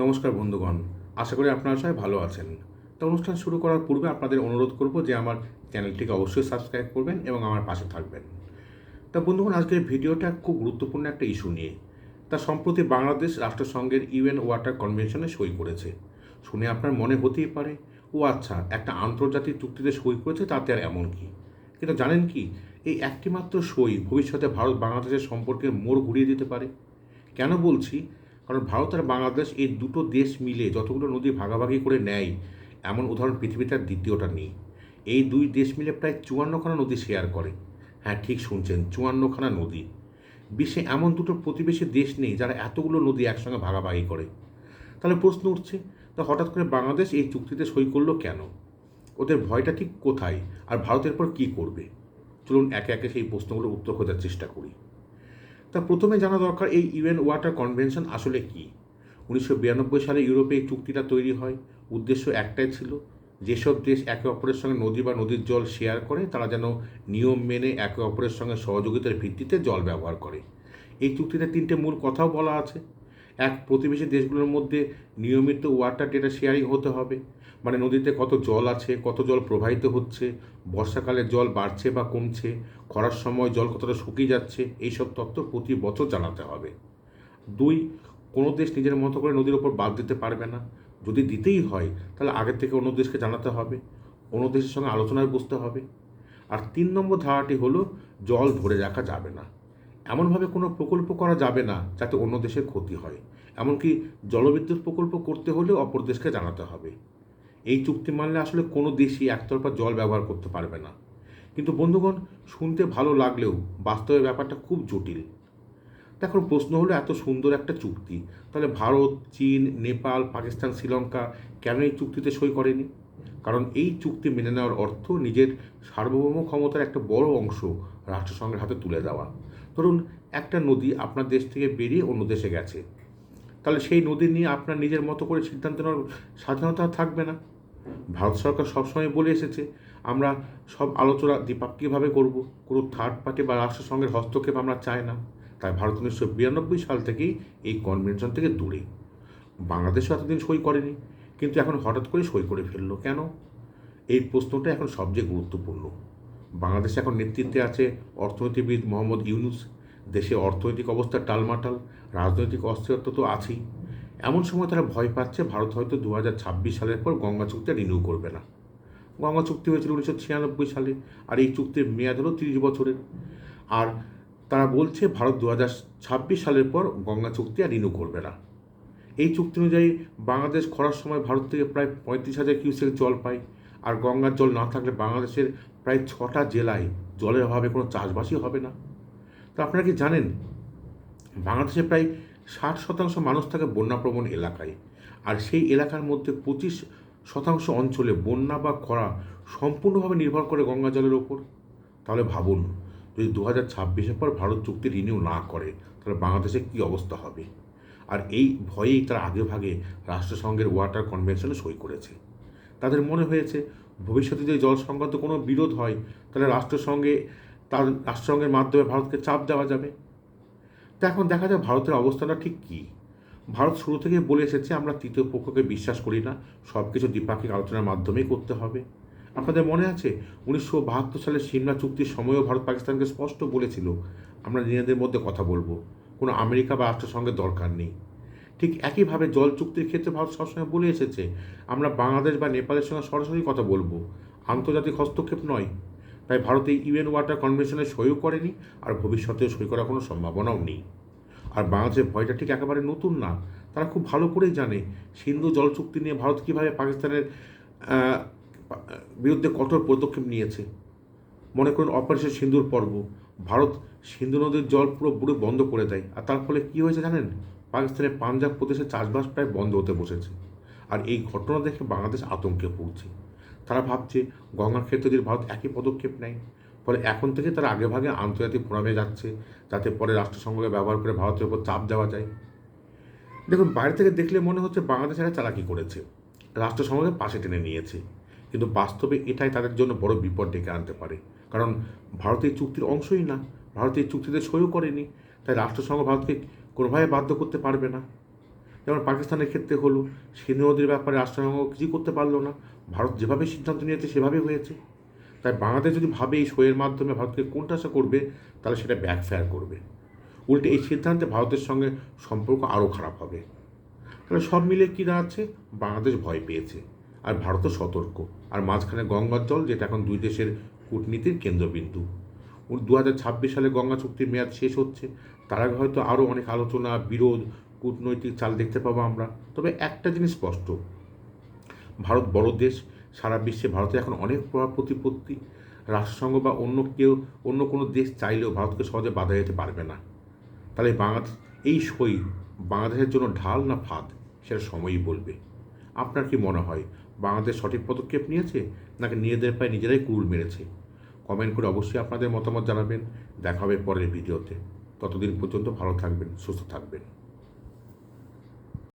নমস্কার বন্ধুগণ, আশা করি আপনারা সবাই ভালো আছেন। তো অনুষ্ঠান শুরু করার পূর্বে আপনাদের অনুরোধ করব যে আমার চ্যানেলটিকে অবশ্যই সাবস্ক্রাইব করবেন এবং আমার পাশে থাকবেন। তা বন্ধুগণ, আজকের ভিডিওটা খুব গুরুত্বপূর্ণ একটা ইস্যু নিয়ে। তা সম্প্রতি বাংলাদেশ রাষ্ট্রসংঘের ইউএন ওয়াটার কনভেনশনে সই করেছে। শুনে আপনার মনে হতেই পারে, ও আচ্ছা একটা আন্তর্জাতিক চুক্তিতে সই করেছে, তাতে আর এমন কি? কিন্তু জানেন কি, এই একটিমাত্র সই ভবিষ্যতে ভারত বাংলাদেশের সম্পর্কে মোড় ঘুরিয়ে দিতে পারে। কেন বলছি? কারণ ভারত আর বাংলাদেশ এই দুটো দেশ মিলে যতগুলো নদী ভাগাভাগি করে নেয়, এমন উদাহরণ পৃথিবীতে আর দ্বিতীয়টা নেই। এই দুই দেশ মিলে প্রায় চুয়ান্নখানা নদী শেয়ার করে। হ্যাঁ ঠিক শুনছেন, চুয়ান্নখানা নদী। বিশ্বে এমন দুটো প্রতিবেশী দেশ নেই যারা এতগুলো নদী একসঙ্গে ভাগাভাগি করে। তাহলে প্রশ্ন উঠছে, তা হঠাৎ করে বাংলাদেশ এই চুক্তিতে সই করল কেন? ওদের ভয়টা ঠিক কোথায়? আর ভারতের পর কী করবে? চলুন একে একে সেই প্রশ্নগুলোর উত্তর খোঁজার চেষ্টা করি। তা প্রথমে জানা দরকার এই ইউএন ওয়াটার কনভেনশন আসলে কি? উনিশশো সালে ইউরোপে এই চুক্তিটা তৈরি হয়। উদ্দেশ্য একটাই ছিল যেসব দেশ একে অপরের সঙ্গে নদী বা নদীর জল শেয়ার করে, তারা যেন নিয়ম মেনে একে অপরের সঙ্গে সহযোগিতার ভিত্তিতে জল ব্যবহার করে। এই চুক্তিতে তিনটে মূল কথাও বলা আছে। এক, প্রতিবেশী দেশগুলোর মধ্যে নিয়মিত ওয়াটার ডেটা শেয়ারিং হতে হবে। মানে নদীতে কত জল আছে, কত জল প্রবাহিত হচ্ছে, বর্ষাকালে জল বাড়ছে বা কমছে, খরার সময় জল কতটা শুকিয়ে যাচ্ছে, এইসব তথ্য প্রতি বছর জানাতে হবে। দুই, কোনো দেশ নিজের মতো করে নদীর ওপর বাদ দিতে পারবে না। যদি দিতেই হয়, তাহলে আগের থেকে অন্য দেশকে জানাতে হবে, অন্য দেশের সঙ্গে আলোচনায় বসতে হবে। আর তিন নম্বর ধারাটি হলো, জল ধরে রাখা যাবে না। এমনভাবে কোনো প্রকল্প করা যাবে না যাতে অন্য দেশের ক্ষতি হয়। এমনকি জলবিদ্যুৎ প্রকল্প করতে হলেও অপর দেশকে জানাতে হবে। এই চুক্তি মানলে আসলে কোনো দেশই একতরফা জল ব্যবহার করতে পারবে না। কিন্তু বন্ধুগণ, শুনতে ভালো লাগলেও বাস্তবে ব্যাপারটা খুব জটিল। দেখো, প্রশ্ন হলো এত সুন্দর একটা চুক্তি, তাহলে ভারত, চীন, নেপাল, পাকিস্তান, শ্রীলঙ্কা কেন এই চুক্তিতে সই করেনি? কারণ এই চুক্তি মেনে নেওয়ার অর্থ নিজের সার্বভৌম ক্ষমতার একটা বড় অংশ রাষ্ট্রসংঘের হাতে তুলে দেওয়া। ধরুন, একটা নদী আপনার দেশ থেকে বেরিয়ে অন্য দেশে গেছে। তাহলে সেই নদী নিয়ে আপনার নিজের মতো করে সিদ্ধান্ত নেওয়ার স্বাধীনতা থাকবে না। ভারত সরকার সবসময় বলে এসেছে, আমরা সব আলোচনা দ্বিপাক্ষিকভাবে করব। কোনো থার্ড পার্টি বা রাষ্ট্রসংঘের হস্তক্ষেপ আমরা চাই না। তাই ভারত উনিশশো বিরানব্বই সাল থেকেই এই কনভেনশন থেকে দূরে। বাংলাদেশও এতদিন সই করেনি, কিন্তু এখন হঠাৎ করে সই করে ফেলল কেন? এই প্রশ্নটা এখন সবচেয়ে গুরুত্বপূর্ণ। বাংলাদেশে এখন নেতৃত্বে আছে অর্থনীতিবিদ মোহাম্মদ ইউনুস। দেশে অর্থনৈতিক অবস্থা টালমাটাল, রাজনৈতিক অস্থিরতা তো আছেই। এমন সময় তারা ভয় পাচ্ছে, ভারত হয়তো দু হাজার ছাব্বিশ সালের পর গঙ্গা চুক্তি রিনিউ করবে না। গঙ্গা চুক্তি হয়েছিল উনিশশো ছিয়ানব্বই সালে, আর এই চুক্তির মেয়াদ হলো তিরিশ বছরের। আর তারা বলছে, ভারত দু সালের পর গঙ্গা চুক্তি আর রিনিউ করবে না। এই চুক্তি অনুযায়ী বাংলাদেশ খরার সময় ভারত থেকে প্রায় পঁয়ত্রিশ হাজার কিউসেক জল পায়। আর গঙ্গার জল না থাকলে বাংলাদেশের প্রায় ছটা জেলায় জলের অভাবে কোনো চাষবাসই হবে না। তো আপনারা কি জানেন, বাংলাদেশে প্রায় ষাট শতাংশ মানুষ থাকে বন্যাপ্রবণ এলাকায়। আর সেই এলাকার মধ্যে পঁচিশ শতাংশ অঞ্চলে বন্যা বা খরা সম্পূর্ণভাবে নির্ভর করে গঙ্গা জলের ওপর। তাহলে ভাবুন, যদি দু হাজার ছাব্বিশের পর ভারত চুক্তি রিনিউ না করে, তাহলে বাংলাদেশে কী অবস্থা হবে? আর এই ভয়েই তারা আগে ভাগে রাষ্ট্রসংঘের ওয়াটার কনভেনশনে সই করেছে। তাদের মনে হয়েছে, ভবিষ্যতে যদি জল সংক্রান্ত কোনো বিরোধ হয়, তাহলে রাষ্ট্রসংঘে, তার রাষ্ট্রসংঘের মাধ্যমে ভারতকে চাপ দেওয়া যাবে। তো এখন দেখা যায় ভারতের অবস্থাটা ঠিক কী। ভারত শুরু থেকে বলে এসেছে, আমরা তৃতীয় পক্ষকে বিশ্বাস করি না সব কিছু দ্বিপাক্ষিক আলোচনার মাধ্যমেই করতে হবে। আপনাদের মনে আছে, উনিশশো বাহাত্তর সালের সিমলা চুক্তির সময়ও ভারত পাকিস্তানকে স্পষ্ট বলেছিল, আমরা নিজেদের মধ্যে কথা বলব, কোনো আমেরিকা বা রাষ্ট্রসংঘের দরকার নেই। ঠিক একইভাবে জল চুক্তির ক্ষেত্রে ভারত সবসময় বলে এসেছে, আমরা বাংলাদেশ বা নেপালের সঙ্গে সরাসরি কথা বলব, আন্তর্জাতিক হস্তক্ষেপ নয়। তাই ভারতে ইউএন ওয়াটার কনভেনশনে সইও করেনি আর ভবিষ্যতেও সই করার কোনো সম্ভাবনাও নেই। আর বাংলাদেশের ভয়টা ঠিক একেবারে নতুন না। তারা খুব ভালো করেই জানে সিন্ধু জল চুক্তি নিয়ে ভারত কীভাবে পাকিস্তানের বিরুদ্ধে কঠোর পদক্ষেপ নিয়েছে। মনে করুন অপারেশন সিন্ধুর পর্ব। ভারত সিন্ধু নদীর জল পুরো পুরো বন্ধ করে দেয়। আর তার ফলে কী হয়েছে জানেন? পাকিস্তানের পাঞ্জাব প্রদেশে চাষবাস প্রায় বন্ধ হতে বসেছে। আর এই ঘটনা দেখে বাংলাদেশ আতঙ্কে পড়ছে তারা ভাবছে গঙ্গার ক্ষেত্রে যদি ভারত একই পদক্ষেপ নেয়। ফলে এখন থেকে তারা আগেভাগে আন্তর্জাতিক ফোরামে যাচ্ছে, যাতে পরে রাষ্ট্রসংঘকে ব্যবহার করে ভারতের উপর চাপ দেওয়া যায়। দেখুন, বাইরে থেকে দেখলে মনে হচ্ছে বাংলাদেশ একটা চালাকি করেছে। রাষ্ট্রসংঘকে পাশে টেনে নিয়েছে। কিন্তু বাস্তবে এটাই তাদের জন্য বড় বিপদ ডেকে আনতে পারে। কারণ ভারতের চুক্তির অংশই না। ভারতের চুক্তিতে সইও করেনি। তাই রাষ্ট্রসংঘ ভারতকে কোনোভাবে বাধ্য করতে পারবে না। যেমন পাকিস্তানের ক্ষেত্রে হলো, সিন্ধু নদীর ব্যাপারে রাষ্ট্রসংঘ কিছু করতে পারল না। ভারত যেভাবে সিদ্ধান্ত নিয়েছে, সেভাবে হয়েছে। তাই বাংলাদেশ যদি ভাবে এই শোয়ের মাধ্যমে ভারতকে কোনটাসা করবে, তাহলে সেটা ব্যাকফায়ার করবে। উল্টে এই সিদ্ধান্তে ভারতের সঙ্গে সম্পর্ক আরও খারাপ হবে। তাহলে সব মিলে কী দাঁড়াচ্ছে? বাংলাদেশ ভয় পেয়েছে। আর ভারতও সতর্ক। আর মাঝখানে গঙ্গার জল, যেটা এখন দুই দেশের কূটনীতির কেন্দ্রবিন্দু। দু হাজার ছাব্বিশ সালে গঙ্গা চুক্তির মেয়াদ শেষ হচ্ছে। তার আগে হয়তো আরও অনেক আলোচনা, বিরোধ কূটনৈতিক চাল দেখতে পাবো আমরা। তবে একটা জিনিস স্পষ্ট। ভারত বড় দেশ, সারা বিশ্বে ভারতের এখন অনেক প্রভাব প্রতিপত্তি। রাষ্ট্রসংঘ বা অন্য কেউ, অন্য কোনো দেশ চাইলেও ভারতকে সহজে বাধা যেতে পারবে না। তাহলে বাংলাদেশ, এই সই বাংলাদেশের জন্য ঢাল না ফাঁদ, সেটা সময়ই বলবে। আপনার কি মনে হয়, বাংলাদেশ সঠিক পদক্ষেপ নিয়েছে, নাকি নিজেদের পায়ে নিজেরাই কুড়ুল মেরেছে? কমেন্ট করে অবশ্যই আপনাদের মতামত জানাবেন। দেখা হবে পরের ভিডিওতে। ততদিন পর্যন্ত ভালো থাকবেন, সুস্থ থাকবেন।